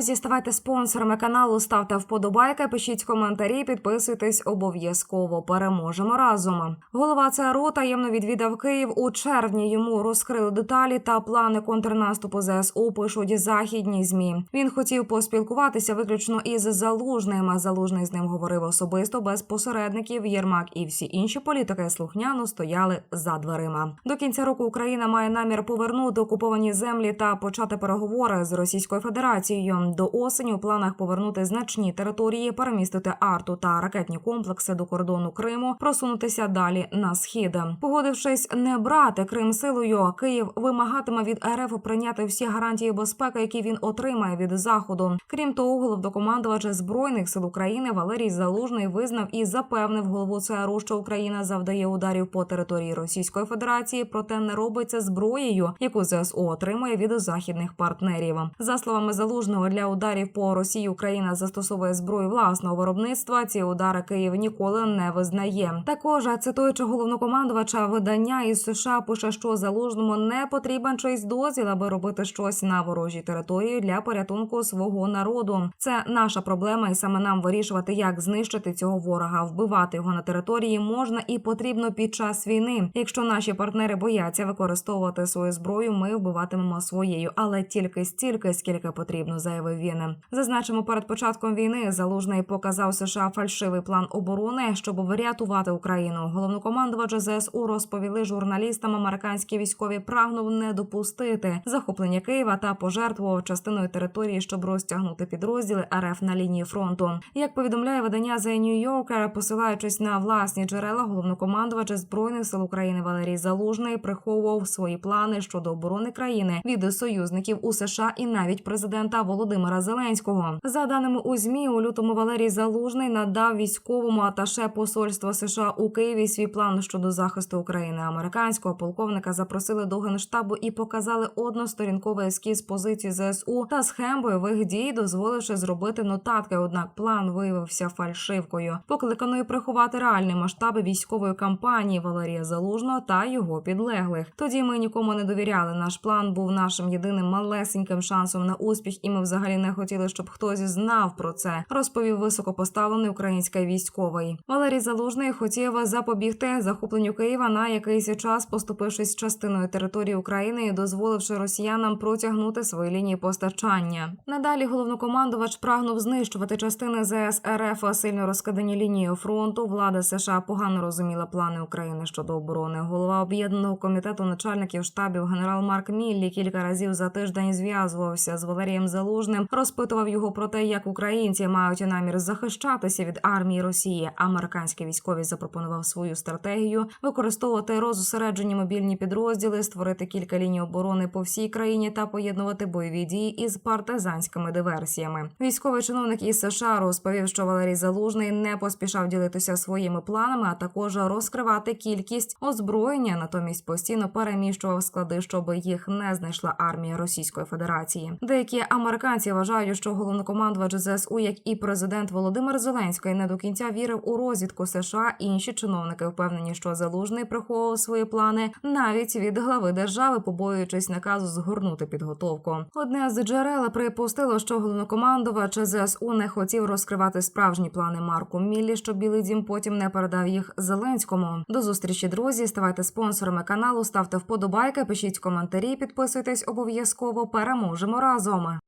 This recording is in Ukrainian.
друзі, ставайте спонсорами каналу, ставте вподобайки, пишіть коментарі, підписуйтесь обов'язково. Переможемо разом. Голова ЦРУ таємно відвідав Київ у червні. Йому розкрили деталі та плани контрнаступу ЗСУ. Пишуть західні змі. Він хотів поспілкуватися виключно із залужним. Залужний з ним говорив особисто без посередників. Єрмак і всі інші політики слухняно стояли за дверима. До кінця року Україна має намір повернути окуповані землі та почати переговори з Російською Федерацією. До осені у планах повернути значні території, перемістити арту та ракетні комплекси до кордону Криму, просунутися далі на схід. Погодившись не брати Крим силою, Київ вимагатиме від РФ прийняти всі гарантії безпеки, які він отримає від заходу. Крім того, головнокомандувач збройних сил України Валерій Залужний визнав і запевнив голову ЦРУ, що Україна завдає ударів по території Російської Федерації, проте не робиться зброєю, яку ЗСУ отримує від західних партнерів. За словами залужного, для ударів по Росії Україна застосовує зброю власного виробництва. Ці удари Київ ніколи не визнає. Також цитуючи головнокомандувача видання із США, пише, що залужному не потрібен чийсь дозвіл, аби робити щось на ворожій території для порятунку свого народу. Це наша проблема, і саме нам вирішувати, як знищити цього ворога. Вбивати його на території можна і потрібно під час війни. Якщо наші партнери бояться використовувати свою зброю, ми вбиватимемо своєю, але тільки стільки, скільки потрібно, заявив він. Зазначимо, перед початком війни залужний показав США фальшивий план оборони, щоб врятувати Україну. Головнокомандувач ЗСУ розповіли журналістам, американські військові прагнув не допустити захоплення Києва та пожертвував частиною території, щоб розтягнути підрозділи РФ на лінії фронту. Як повідомляє видання The New Yorker, посилаючись на власні джерела, головнокомандувач збройних сил України Валерій Залужний приховував свої плани щодо оборони країни від союзників у США і навіть президента Володимира Зеленського. За даними у змі, у лютому Валерій Залужний надав військовому аташе посольства США у Києві свій план щодо захисту України. Американського полковника запросили до генштабу і показали односторінковий ескіз позиції ЗСУ та схем бойових дій, дозволивши зробити нотатки. Однак план виявився фальшивкою, покликаною приховати реальні масштаби військової кампанії Валерія Залужного та його підлеглих. Тоді ми нікому не довіряли. Наш план був нашим єдиним малесеньким шансом на успіх, і ми взагалі не хотіли, щоб хтось знав про це. Розповів високопоставлений український військовий. Валерій Залужний хотів запобігти захопленню Києва на якийсь час, поступившись частиною території України і дозволивши росіянам протягнути свої лінії постачання. Надалі головнокомандувач прагнув знищувати частини ЗС РФ, сильно розкидані лінією фронту. Влада США погано розуміла плани України щодо оборони. Голова об'єднаного комітету начальників штабів генерал Марк Міллі кілька разів за тиждень зв'язувався з Валерієм Залужним, розпитував його про те, як українці мають намір захищатися від армії Росії. Американські військові запропонував свою стратегію використовувати розосереджені мобільні підрозділи, створити кілька ліній оборони по всій країні та поєднувати бойові дії із партизанськими диверсіями. Військовий чиновник із США розповів, що Валерій Залужний не поспішав ділитися своїми планами, а також розкривати кількість озброєння, натомість постійно переміщував склади, щоб їх не знайшла армія Російської Федерації. Деякі американці вважають, що головнокомандувач ЗСУ, як і президент Володимир Зеленський, не до кінця вірив у розвідку США. Інші чиновники впевнені, що залужний приховував свої плани навіть від глави держави, побоюючись наказу згорнути підготовку. Одне з джерел припустило, що головнокомандувач ЗСУ не хотів розкривати справжні плани Марку Міллі, щоб Білий Дім потім не передав їх Зеленському. До зустрічі, друзі. Ставайте спонсорами каналу, ставте вподобайки, пишіть коментарі, підписуйтесь обов'язково. Переможемо разом.